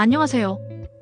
안녕하세요.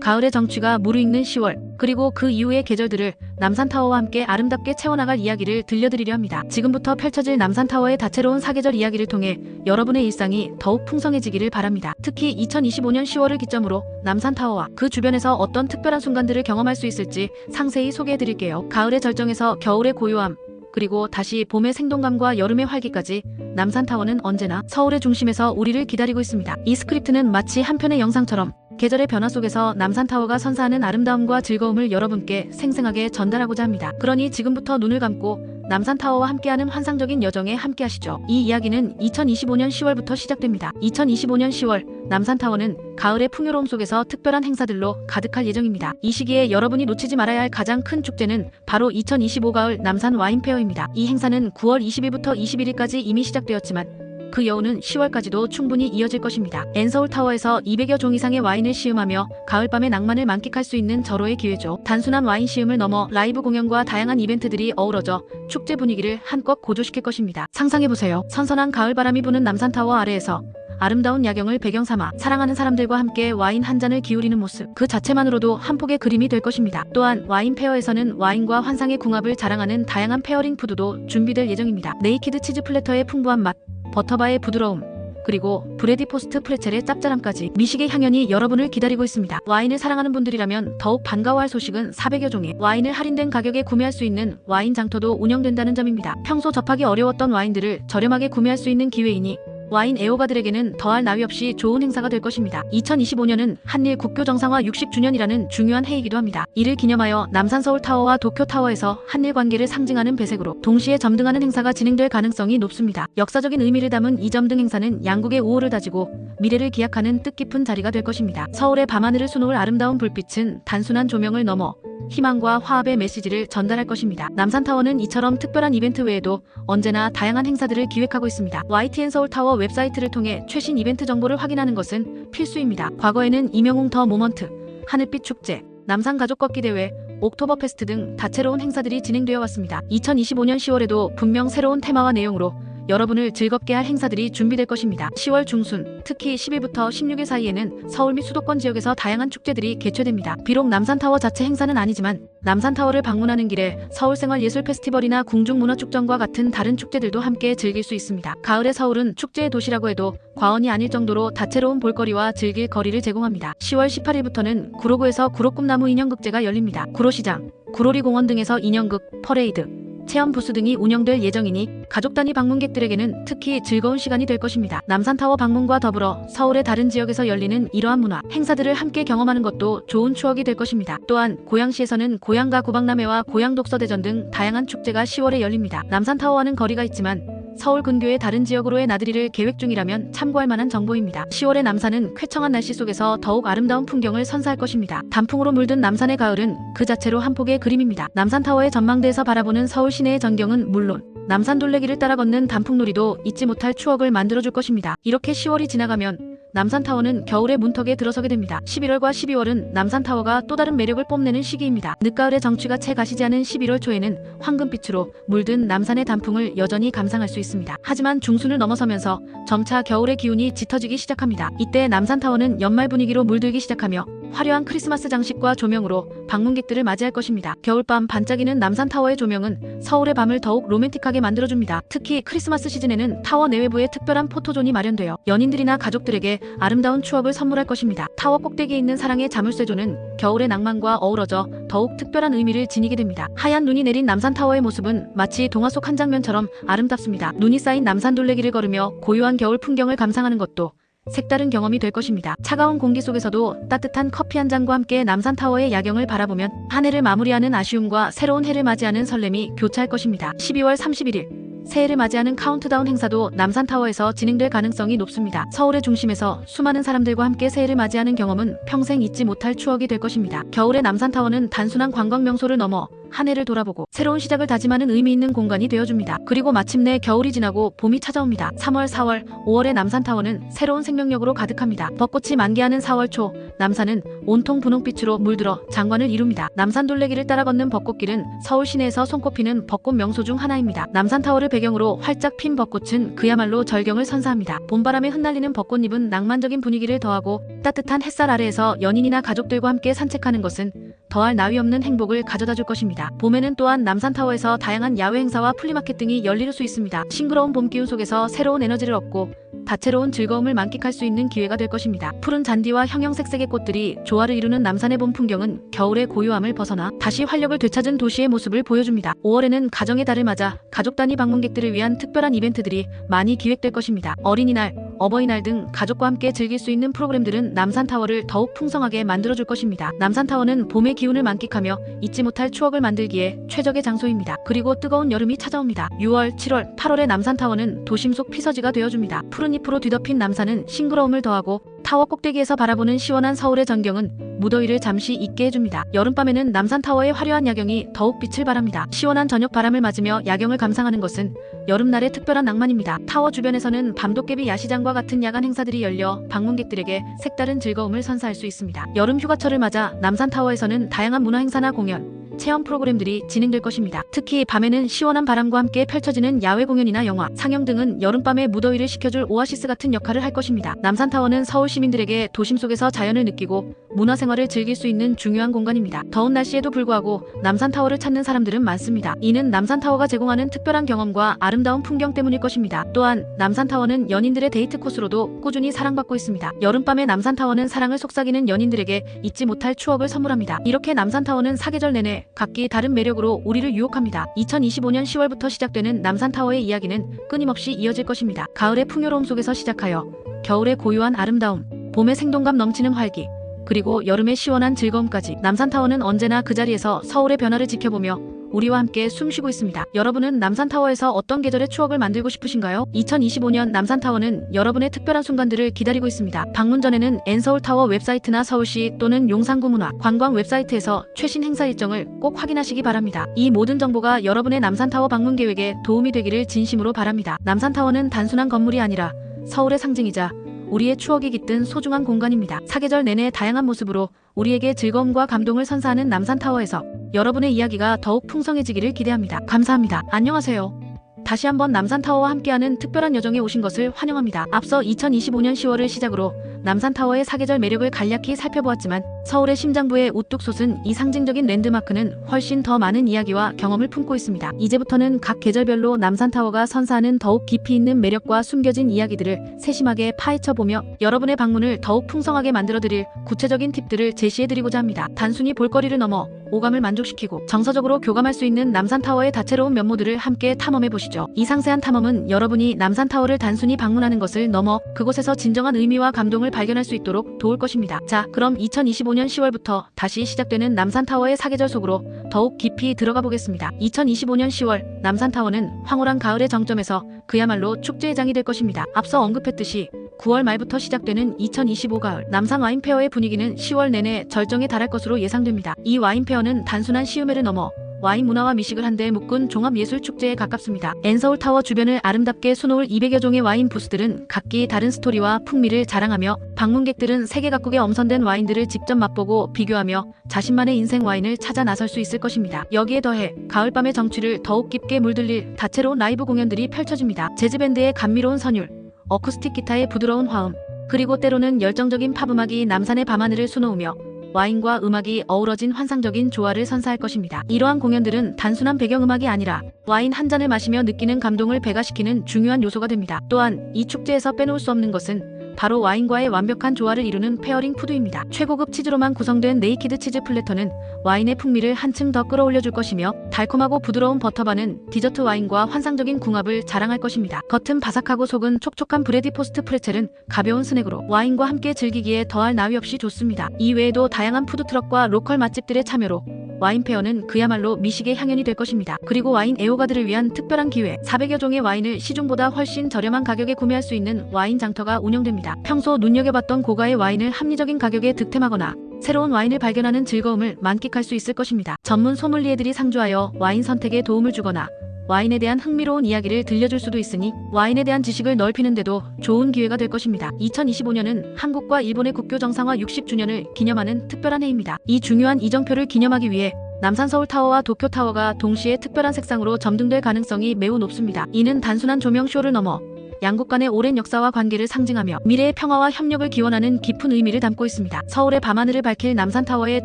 가을의 정취가 무르익는 10월, 그리고 그 이후의 계절들을 남산타워와 함께 아름답게 채워나갈 이야기를 들려드리려 합니다. 지금부터 펼쳐질 남산타워의 다채로운 사계절 이야기를 통해 여러분의 일상이 더욱 풍성해지기를 바랍니다. 특히 2025년 10월을 기점으로 남산타워와 그 주변에서 어떤 특별한 순간들을 경험할 수 있을지 상세히 소개해드릴게요. 가을의 절정에서 겨울의 고요함, 그리고 다시 봄의 생동감과 여름의 활기까지 남산타워는 언제나 서울의 중심에서 우리를 기다리고 있습니다. 이 스크립트는 마치 한 편의 영상처럼 계절의 변화 속에서 남산타워가 선사하는 아름다움과 즐거움을 여러분께 생생하게 전달하고자 합니다. 그러니 지금부터 눈을 감고 남산타워와 함께하는 환상적인 여정에 함께하시죠. 이 이야기는 2025년 10월부터 시작됩니다. 2025년 10월 남산타워는 가을의 풍요로움 속에서 특별한 행사들로 가득할 예정입니다. 이 시기에 여러분이 놓치지 말아야 할 가장 큰 축제는 바로 2025 가을 남산 와인페어입니다. 이 행사는 9월 20일부터 21일까지 이미 시작되었지만 그 여우는 10월까지도 충분히 이어질 것입니다. 엔서울 타워에서 200여 종 이상의 와인을 시음하며 가을밤의 낭만을 만끽할 수 있는 절호의 기회죠. 단순한 와인 시음을 넘어 라이브 공연과 다양한 이벤트들이 어우러져 축제 분위기를 한껏 고조시킬 것입니다. 상상해보세요. 선선한 가을바람이 부는 남산타워 아래에서 아름다운 야경을 배경 삼아 사랑하는 사람들과 함께 와인 한 잔을 기울이는 모습 그 자체만으로도 한 폭의 그림이 될 것입니다. 또한 와인 페어에서는 와인과 환상의 궁합을 자랑하는 다양한 페어링 푸드도 준비될 예정입니다. 네이키드 치즈 플래터의 풍부한 맛, 버터바의 부드러움, 그리고 브레디 포스트 프레첼의 짭짤함까지 미식의 향연이 여러분을 기다리고 있습니다. 와인을 사랑하는 분들이라면 더욱 반가워할 소식은 400여 종의 와인을 할인된 가격에 구매할 수 있는 와인 장터도 운영된다는 점입니다. 평소 접하기 어려웠던 와인들을 저렴하게 구매할 수 있는 기회이니 와인 애호가들에게는 더할 나위 없이 좋은 행사가 될 것입니다. 2025년은 한일 국교 정상화 60주년이라는 중요한 해이기도 합니다. 이를 기념하여 남산 서울 타워와 도쿄 타워에서 한일 관계를 상징하는 배색으로 동시에 점등하는 행사가 진행될 가능성이 높습니다. 역사적인 의미를 담은 이 점등 행사는 양국의 우호를 다지고 미래를 기약하는 뜻깊은 자리가 될 것입니다. 서울의 밤하늘을 수놓을 아름다운 불빛은 단순한 조명을 넘어 희망과 화합의 메시지를 전달할 것입니다. 남산타워는 이처럼 특별한 이벤트 외에도 언제나 다양한 행사들을 기획하고 있습니다. YTN 서울타워 웹사이트를 통해 최신 이벤트 정보를 확인하는 것은 필수입니다. 과거에는 임영웅 더 모먼트, 하늘빛 축제, 남산 가족 걷기 대회, 옥토버 페스트 등 다채로운 행사들이 진행되어 왔습니다. 2025년 10월에도 분명 새로운 테마와 내용으로 여러분을 즐겁게 할 행사들이 준비될 것입니다. 10월 중순, 특히 10일부터 16일 사이에는 서울 및 수도권 지역에서 다양한 축제들이 개최됩니다. 비록 남산타워 자체 행사는 아니지만 남산타워를 방문하는 길에 서울생활예술 페스티벌이나 궁중문화축전과 같은 다른 축제들도 함께 즐길 수 있습니다. 가을의 서울은 축제의 도시라고 해도 과언이 아닐 정도로 다채로운 볼거리와 즐길 거리를 제공합니다. 10월 18일부터는 구로구에서 구로꿈나무 인형극제가 열립니다. 구로시장, 구로리 공원 등에서 인형극, 퍼레이드, 체험 부스 등이 운영될 예정이니 가족 단위 방문객들에게는 특히 즐거운 시간이 될 것입니다. 남산타워 방문과 더불어 서울의 다른 지역에서 열리는 이러한 문화, 행사들을 함께 경험하는 것도 좋은 추억이 될 것입니다. 또한 고양시에서는 고양가 구박남회와 고양 독서대전 등 다양한 축제가 10월에 열립니다. 남산타워와는 거리가 있지만 서울 근교의 다른 지역으로의 나들이를 계획 중이라면 참고할 만한 정보입니다. 10월의 남산은 쾌청한 날씨 속에서 더욱 아름다운 풍경을 선사할 것입니다. 단풍으로 물든 남산의 가을은 그 자체로 한 폭의 그림입니다. 남산타워의 전망대에서 바라보는 서울 시내의 전경은 물론 남산 둘레길을 따라 걷는 단풍놀이도 잊지 못할 추억을 만들어줄 것입니다. 이렇게 10월이 지나가면 남산타워는 겨울의 문턱에 들어서게 됩니다. 11월과 12월은 남산타워가 또 다른 매력을 뽐내는 시기입니다. 늦가을의 정취가 채 가시지 않은 11월 초에는 황금빛으로 물든 남산의 단풍을 여전히 감상할 수 있습니다. 하지만 중순을 넘어서면서 점차 겨울의 기운이 짙어지기 시작합니다. 이때 남산타워는 연말 분위기로 물들기 시작하며 화려한 크리스마스 장식과 조명으로 방문객들을 맞이할 것입니다. 겨울밤 반짝이는 남산타워의 조명은 서울의 밤을 더욱 로맨틱하게 만들어줍니다. 특히 크리스마스 시즌에는 타워 내외부에 특별한 포토존이 마련되어 연인들이나 가족들에게 아름다운 추억을 선물할 것입니다. 타워 꼭대기에 있는 사랑의 자물쇠존은 겨울의 낭만과 어우러져 더욱 특별한 의미를 지니게 됩니다. 하얀 눈이 내린 남산타워의 모습은 마치 동화 속 한 장면처럼 아름답습니다. 눈이 쌓인 남산 둘레길을 걸으며 고요한 겨울 풍경을 감상하는 것도 색다른 경험이 될 것입니다. 차가운 공기 속에서도 따뜻한 커피 한 잔과 함께 남산타워의 야경을 바라보면 한 해를 마무리하는 아쉬움과 새로운 해를 맞이하는 설렘이 교차할 것입니다. 12월 31일 새해를 맞이하는 카운트다운 행사도 남산타워에서 진행될 가능성이 높습니다. 서울의 중심에서 수많은 사람들과 함께 새해를 맞이하는 경험은 평생 잊지 못할 추억이 될 것입니다. 겨울의 남산타워는 단순한 관광 명소를 넘어 한 해를 돌아보고 새로운 시작을 다짐하는 의미 있는 공간이 되어줍니다. 그리고 마침내 겨울이 지나고 봄이 찾아옵니다. 3월, 4월, 5월의 남산타워는 새로운 생명력으로 가득합니다. 벚꽃이 만개하는 4월 초 남산은 온통 분홍빛으로 물들어 장관을 이룹니다. 남산 둘레길을 따라 걷는 벚꽃길은 서울 시내에서 손꼽히는 벚꽃 명소 중 하나입니다. 남산타워를 배경으로 활짝 핀 벚꽃은 그야말로 절경을 선사합니다. 봄바람에 흩날리는 벚꽃잎은 낭만적인 분위기를 더하고 따뜻한 햇살 아래에서 연인이나 가족들과 함께 산책하는 것은 더할 나위 없는 행복을 가져다 줄 것입니다. 봄에는 또한 남산타워에서 다양한 야외 행사와 플리마켓 등이 열릴 수 있습니다. 싱그러운 봄 기운 속에서 새로운 에너지를 얻고 다채로운 즐거움을 만끽할 수 있는 기회가 될 것입니다. 푸른 잔디와 형형색색의 꽃들이 조화를 이루는 남산의 봄 풍경은 겨울의 고요함을 벗어나 다시 활력을 되찾은 도시의 모습을 보여줍니다. 5월에는 가정의 달을 맞아 가족 단위 방문객들을 위한 특별한 이벤트들이 많이 기획될 것입니다. 어린이날, 어버이날 등 가족과 함께 즐길 수 있는 프로그램들은 남산타워를 더욱 풍성하게 만들어줄 것입니다. 남산타워는 봄의 기운을 만끽하며 잊지 못할 추억을 만들기에 최적의 장소입니다. 그리고 뜨거운 여름이 찾아옵니다. 6월, 7월, 8월의 남산타워는 도심 속 피서지가 되어줍니다. 푸른 잎으로 뒤덮인 남산은 싱그러움을 더하고 타워 꼭대기에서 바라보는 시원한 서울의 전경은 무더위를 잠시 잊게 해줍니다. 여름밤에는 남산타워의 화려한 야경이 더욱 빛을 발합니다. 시원한 저녁 바람을 맞으며 야경을 감상하는 것은 여름날의 특별한 낭만입니다. 타워 주변에서는 밤도깨비 야시장과 같은 야간 행사들이 열려 방문객들에게 색다른 즐거움을 선사할 수 있습니다. 여름 휴가철을 맞아 남산타워에서는 다양한 문화 행사나 공연, 체험 프로그램들이 진행될 것입니다. 특히 밤에는 시원한 바람과 함께 펼쳐지는 야외 공연이나 영화, 상영 등은 여름밤의 무더위를 식혀줄 오아시스 같은 역할을 할 것입니다. 남산타워는 서울 시민들에게 도심 속에서 자연을 느끼고 문화생활을 즐길 수 있는 중요한 공간입니다. 더운 날씨에도 불구하고 남산타워를 찾는 사람들은 많습니다. 이는 남산타워가 제공하는 특별한 경험과 아름다운 풍경 때문일 것입니다. 또한 남산타워는 연인들의 데이트 코스로도 꾸준히 사랑받고 있습니다. 여름밤의 남산타워는 사랑을 속삭이는 연인들에게 잊지 못할 추억을 선물합니다. 이렇게 남산타워는 사계절 내내 각기 다른 매력으로 우리를 유혹합니다. 2025년 10월부터 시작되는 남산타워의 이야기는 끊임없이 이어질 것입니다. 가을의 풍요로움 속에서 시작하여 겨울의 고요한 아름다움, 봄의 생동감 넘치는 활기, 그리고 여름의 시원한 즐거움까지 남산타워는 언제나 그 자리에서 서울의 변화를 지켜보며 우리와 함께 숨쉬고 있습니다. 여러분은 남산타워에서 어떤 계절의 추억을 만들고 싶으신가요? 2025년 남산타워는 여러분의 특별한 순간들을 기다리고 있습니다. 방문 전에는 엔서울타워 웹사이트나 서울시 또는 용산구 문화 관광 웹사이트에서 최신 행사 일정을 꼭 확인하시기 바랍니다. 이 모든 정보가 여러분의 남산타워 방문 계획에 도움이 되기를 진심으로 바랍니다. 남산타워는 단순한 건물이 아니라 서울의 상징이자 우리의 추억이 깃든 소중한 공간입니다. 사계절 내내 다양한 모습으로 우리에게 즐거움과 감동을 선사하는 남산타워에서 여러분의 이야기가 더욱 풍성해지기를 기대합니다. 감사합니다. 안녕하세요. 다시 한번 남산타워와 함께하는 특별한 여정에 오신 것을 환영합니다. 앞서 2025년 10월을 시작으로 남산타워의 사계절 매력을 간략히 살펴보았지만 서울의 심장부에 우뚝 솟은 이 상징적인 랜드마크는 훨씬 더 많은 이야기와 경험을 품고 있습니다. 이제부터는 각 계절별로 남산타워가 선사하는 더욱 깊이 있는 매력과 숨겨진 이야기들을 세심하게 파헤쳐보며 여러분의 방문을 더욱 풍성하게 만들어드릴 구체적인 팁들을 제시해드리고자 합니다. 단순히 볼거리를 넘어 오감을 만족시키고 정서적으로 교감할 수 있는 남산타워의 다채로운 면모들을 함께 탐험해 보시죠. 이 상세한 탐험은 여러분이 남산타워를 단순히 방문하는 것을 넘어 그곳에서 진정한 의미와 감동을 발견할 수 있도록 도울 것입니다. 자, 그럼 2025년 10월부터 다시 시작되는 남산타워의 사계절 속으로 더욱 깊이 들어가 보겠습니다. 2025년 10월 남산타워는 황홀한 가을의 정점에서 그야말로 축제의 장이 될 것입니다. 앞서 언급했듯이 9월 말부터 시작되는 2025 가을 남산 와인페어의 분위기는 10월 내내 절정에 달할 것으로 예상됩니다. 이 와인페어는 단순한 시음회를 넘어 와인 문화와 미식을 한데 묶은 종합예술 축제에 가깝습니다. 엔서울 타워 주변을 아름답게 수놓을 200여 종의 와인 부스들은 각기 다른 스토리와 풍미를 자랑하며 방문객들은 세계 각국의 엄선된 와인들을 직접 맛보고 비교하며 자신만의 인생 와인을 찾아 나설 수 있을 것입니다. 여기에 더해 가을밤의 정취를 더욱 깊게 물들릴 다채로운 라이브 공연들이 펼쳐집니다. 재즈밴드의 감미로운 선율, 어쿠스틱 기타의 부드러운 화음, 그리고 때로는 열정적인 팝음악이 남산의 밤하늘을 수놓으며 와인과 음악이 어우러진 환상적인 조화를 선사할 것입니다. 이러한 공연들은 단순한 배경음악이 아니라 와인 한 잔을 마시며 느끼는 감동을 배가시키는 중요한 요소가 됩니다. 또한 이 축제에서 빼놓을 수 없는 것은 바로 와인과의 완벽한 조화를 이루는 페어링 푸드입니다. 최고급 치즈로만 구성된 네이키드 치즈 플래터는 와인의 풍미를 한층 더 끌어올려 줄 것이며 달콤하고 부드러운 버터바는 디저트 와인과 환상적인 궁합을 자랑할 것입니다. 겉은 바삭하고 속은 촉촉한 브레디 포스트 프레첼은 가벼운 스낵으로 와인과 함께 즐기기에 더할 나위 없이 좋습니다. 이 외에도 다양한 푸드트럭과 로컬 맛집들의 참여로 와인 페어는 그야말로 미식의 향연이 될 것입니다. 그리고 와인 애호가들을 위한 특별한 기회 400여 종의 와인을 시중보다 훨씬 저렴한 가격에 구매할 수 있는 와인 장터가 운영됩니다. 평소 눈여겨봤던 고가의 와인을 합리적인 가격에 득템하거나 새로운 와인을 발견하는 즐거움을 만끽할 수 있을 것입니다. 전문 소믈리에들이 상주하여 와인 선택에 도움을 주거나 와인에 대한 흥미로운 이야기를 들려줄 수도 있으니 와인에 대한 지식을 넓히는 데도 좋은 기회가 될 것입니다. 2025년은 한국과 일본의 국교 정상화 60주년을 기념하는 특별한 해입니다. 이 중요한 이정표를 기념하기 위해 남산 서울타워와 도쿄타워가 동시에 특별한 색상으로 점등될 가능성이 매우 높습니다. 이는 단순한 조명쇼를 넘어 양국 간의 오랜 역사와 관계를 상징하며 미래의 평화와 협력을 기원하는 깊은 의미를 담고 있습니다. 서울의 밤하늘을 밝힐 남산타워의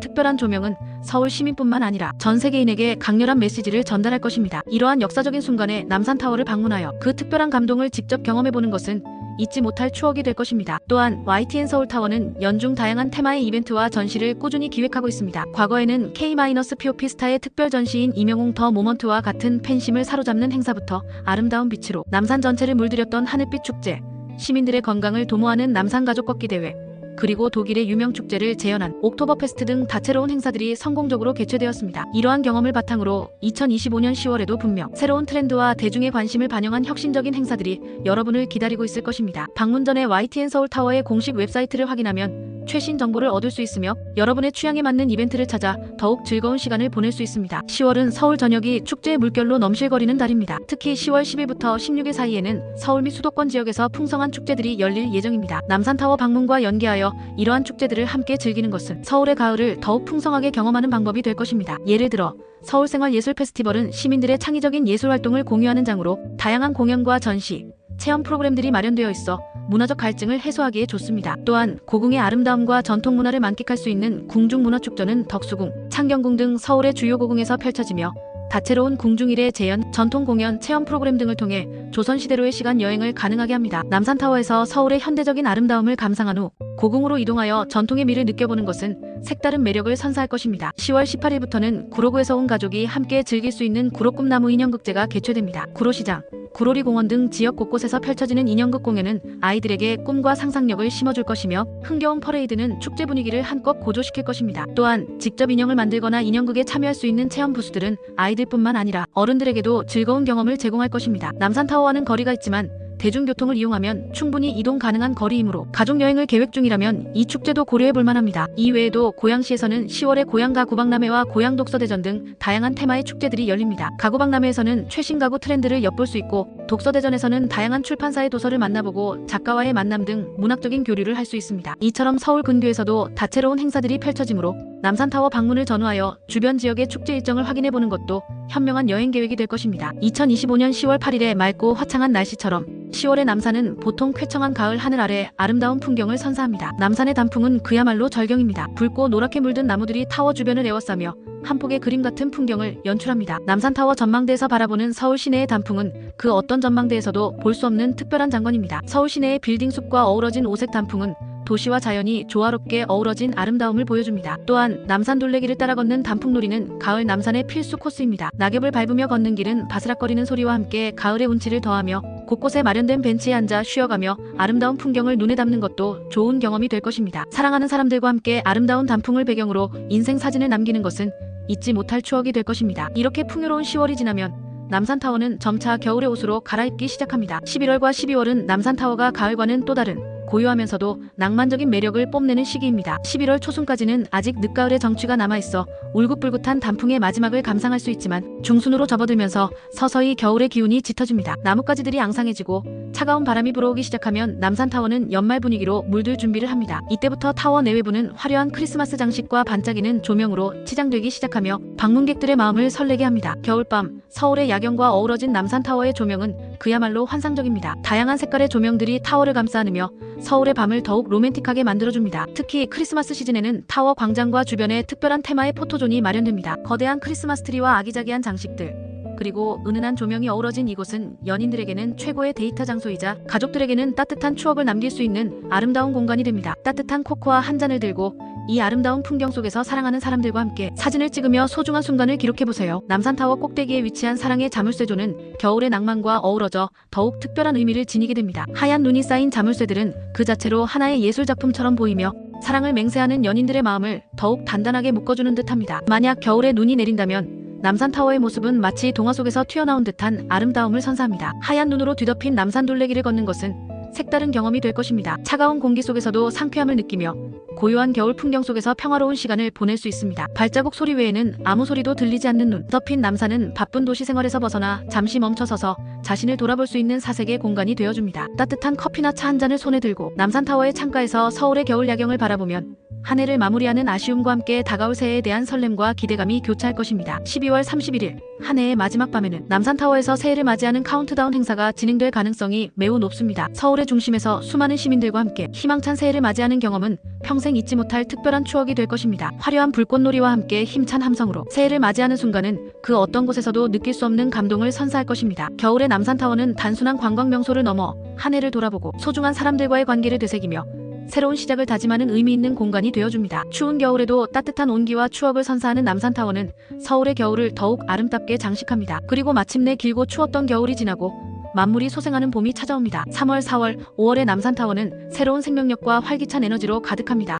특별한 조명은 서울 시민뿐만 아니라 전 세계인에게 강렬한 메시지를 전달할 것입니다. 이러한 역사적인 순간에 남산타워를 방문하여 그 특별한 감동을 직접 경험해보는 것은 잊지 못할 추억이 될 것입니다. 또한 YTN 서울타워는 연중 다양한 테마의 이벤트와 전시를 꾸준히 기획하고 있습니다. 과거에는 K-POP 스타의 특별 전시인 임영웅 더 모먼트와 같은 팬심을 사로잡는 행사부터 아름다운 빛으로 남산 전체를 물들였던 하늘빛 축제, 시민들의 건강을 도모하는 남산 가족 걷기 대회, 그리고 독일의 유명 축제를 재현한 옥토버 페스트 등 다채로운 행사들이 성공적으로 개최되었습니다. 이러한 경험을 바탕으로 2025년 10월에도 분명 새로운 트렌드와 대중의 관심을 반영한 혁신적인 행사들이 여러분을 기다리고 있을 것입니다. 방문 전에 YTN 서울타워의 공식 웹사이트를 확인하면 최신 정보를 얻을 수 있으며 여러분의 취향에 맞는 이벤트를 찾아 더욱 즐거운 시간을 보낼 수 있습니다. 10월은 서울 전역이 축제의 물결로 넘실거리는 달입니다. 특히 10월 10일부터 16일 사이에는 서울 및 수도권 지역에서 풍성한 축제들이 열릴 예정입니다. 남산타워 방문과 연계하여 이러한 축제들을 함께 즐기는 것은 서울의 가을을 더욱 풍성하게 경험하는 방법이 될 것입니다. 예를 들어 서울생활예술 페스티벌은 시민들의 창의적인 예술 활동을 공유하는 장으로 다양한 공연과 전시, 체험 프로그램들이 마련되어 있어 문화적 갈증을 해소하기에 좋습니다. 또한 고궁의 아름다움과 전통 문화를 만끽할 수 있는 궁중문화축제는 덕수궁, 창경궁 등 서울의 주요 고궁에서 펼쳐지며 다채로운 궁중일의 재연, 전통 공연, 체험 프로그램 등을 통해 조선시대로의 시간 여행을 가능하게 합니다. 남산타워에서 서울의 현대적인 아름다움을 감상한 후 고궁으로 이동하여 전통의 미를 느껴보는 것은 색다른 매력을 선사할 것입니다. 10월 18일부터는 구로구에서 온 가족이 함께 즐길 수 있는 구로꿈나무 인형극제가 개최됩니다. 구로시장, 구로리 공원 등 지역 곳곳에서 펼쳐지는 인형극 공연은 아이들에게 꿈과 상상력을 심어줄 것이며 흥겨운 퍼레이드는 축제 분위기를 한껏 고조시킬 것입니다. 또한 직접 인형을 만들거나 인형극에 참여할 수 있는 체험 부스들은 아이들뿐만 아니라 어른들에게도 즐거운 경험을 제공할 것입니다. 남산타워와는 거리가 있지만 대중교통을 이용하면 충분히 이동 가능한 거리이므로 가족 여행을 계획 중이라면 이 축제도 고려해 볼 만합니다. 이 외에도 고양시에서는 10월에 고양가 구박람회와 고양 독서대전 등 다양한 테마의 축제들이 열립니다. 가구박람회에서는 최신 가구 트렌드를 엿볼 수 있고 독서대전에서는 다양한 출판사의 도서를 만나보고 작가와의 만남 등 문학적인 교류를 할 수 있습니다. 이처럼 서울 근교에서도 다채로운 행사들이 펼쳐지므로 남산타워 방문을 전후하여 주변 지역의 축제 일정을 확인해 보는 것도 현명한 여행 계획이 될 것입니다. 2025년 10월 8일에 맑고 화창한 날씨처럼 10월의 남산은 보통 쾌청한 가을 하늘 아래 아름다운 풍경을 선사합니다. 남산의 단풍은 그야말로 절경입니다. 붉고 노랗게 물든 나무들이 타워 주변을 에워싸며 한 폭의 그림 같은 풍경을 연출합니다. 남산타워 전망대에서 바라보는 서울 시내의 단풍은 그 어떤 전망대에서도 볼 수 없는 특별한 장관입니다. 서울 시내의 빌딩 숲과 어우러진 오색 단풍은 도시와 자연이 조화롭게 어우러진 아름다움을 보여줍니다. 또한 남산 둘레길을 따라 걷는 단풍놀이는 가을 남산의 필수 코스입니다. 낙엽을 밟으며 걷는 길은 바스락거리는 소리와 함께 가을의 운치를 더하며 곳곳에 마련된 벤치에 앉아 쉬어가며 아름다운 풍경을 눈에 담는 것도 좋은 경험이 될 것입니다. 사랑하는 사람들과 함께 아름다운 단풍을 배경으로 인생 사진을 남기는 것은 잊지 못할 추억이 될 것입니다. 이렇게 풍요로운 10월이 지나면 남산타워는 점차 겨울의 옷으로 갈아입기 시작합니다. 11월과 12월은 남산타워가 가을과는 또 다른 고요하면서도 낭만적인 매력을 뽐내는 시기입니다. 11월 초순까지는 아직 늦가을의 정취가 남아있어 울긋불긋한 단풍의 마지막을 감상할 수 있지만 중순으로 접어들면서 서서히 겨울의 기운이 짙어집니다. 나뭇가지들이 앙상해지고 차가운 바람이 불어오기 시작하면 남산타워는 연말 분위기로 물들 준비를 합니다. 이때부터 타워 내외부는 화려한 크리스마스 장식과 반짝이는 조명으로 치장되기 시작하며 방문객들의 마음을 설레게 합니다. 겨울밤 서울의 야경과 어우러진 남산타워의 조명은 그야말로 환상적입니다. 다양한 색깔의 조명들이 타워를 감싸 안으며 서울의 밤을 더욱 로맨틱하게 만들어줍니다. 특히 크리스마스 시즌에는 타워 광장과 주변에 특별한 테마의 포토존이 마련됩니다. 거대한 크리스마스 트리와 아기자기한 장식들, 그리고 은은한 조명이 어우러진 이곳은 연인들에게는 최고의 데이터 장소이자 가족들에게는 따뜻한 추억을 남길 수 있는 아름다운 공간이 됩니다. 따뜻한 코코아 한 잔을 들고 이 아름다운 풍경 속에서 사랑하는 사람들과 함께 사진을 찍으며 소중한 순간을 기록해보세요. 남산타워 꼭대기에 위치한 사랑의 자물쇠조는 겨울의 낭만과 어우러져 더욱 특별한 의미를 지니게 됩니다. 하얀 눈이 쌓인 자물쇠들은 그 자체로 하나의 예술작품처럼 보이며 사랑을 맹세하는 연인들의 마음을 더욱 단단하게 묶어주는 듯합니다. 만약 겨울에 눈이 내린다면 남산타워의 모습은 마치 동화 속에서 튀어나온 듯한 아름다움을 선사합니다. 하얀 눈으로 뒤덮인 남산 둘레길을 걷는 것은 색다른 경험이 될 것입니다. 차가운 공기 속에서도 상쾌함을 느끼며 고요한 겨울 풍경 속에서 평화로운 시간을 보낼 수 있습니다. 발자국 소리 외에는 아무 소리도 들리지 않는 눈. 덮인 남산은 바쁜 도시 생활에서 벗어나 잠시 멈춰서서 자신을 돌아볼 수 있는 사색의 공간이 되어줍니다. 따뜻한 커피나 차 한 잔을 손에 들고 남산타워의 창가에서 서울의 겨울 야경을 바라보면 한 해를 마무리하는 아쉬움과 함께 다가올 새해에 대한 설렘과 기대감이 교차할 것입니다. 12월 31일 한 해의 마지막 밤에는 남산타워에서 새해를 맞이하는 카운트다운 행사가 진행될 가능성이 매우 높습니다. 서울의 중심에서 수많은 시민들과 함께 희망찬 새해를 맞이하는 경험은 평생 잊지 못할 특별한 추억이 될 것입니다. 화려한 불꽃놀이와 함께 힘찬 함성으로 새해를 맞이하는 순간은 그 어떤 곳에서도 느낄 수 없는 감동을 선사할 것입니다. 겨울의 남산타워는 단순한 관광 명소를 넘어 한 해를 돌아보고 소중한 사람들과의 관계를 되새기며 새로운 시작을 다짐하는 의미 있는 공간이 되어줍니다. 추운 겨울에도 따뜻한 온기와 추억을 선사하는 남산타워는 서울의 겨울을 더욱 아름답게 장식합니다. 그리고 마침내 길고 추웠던 겨울이 지나고 만물이 소생하는 봄이 찾아옵니다. 3월, 4월, 5월의 남산타워는 새로운 생명력과 활기찬 에너지로 가득합니다.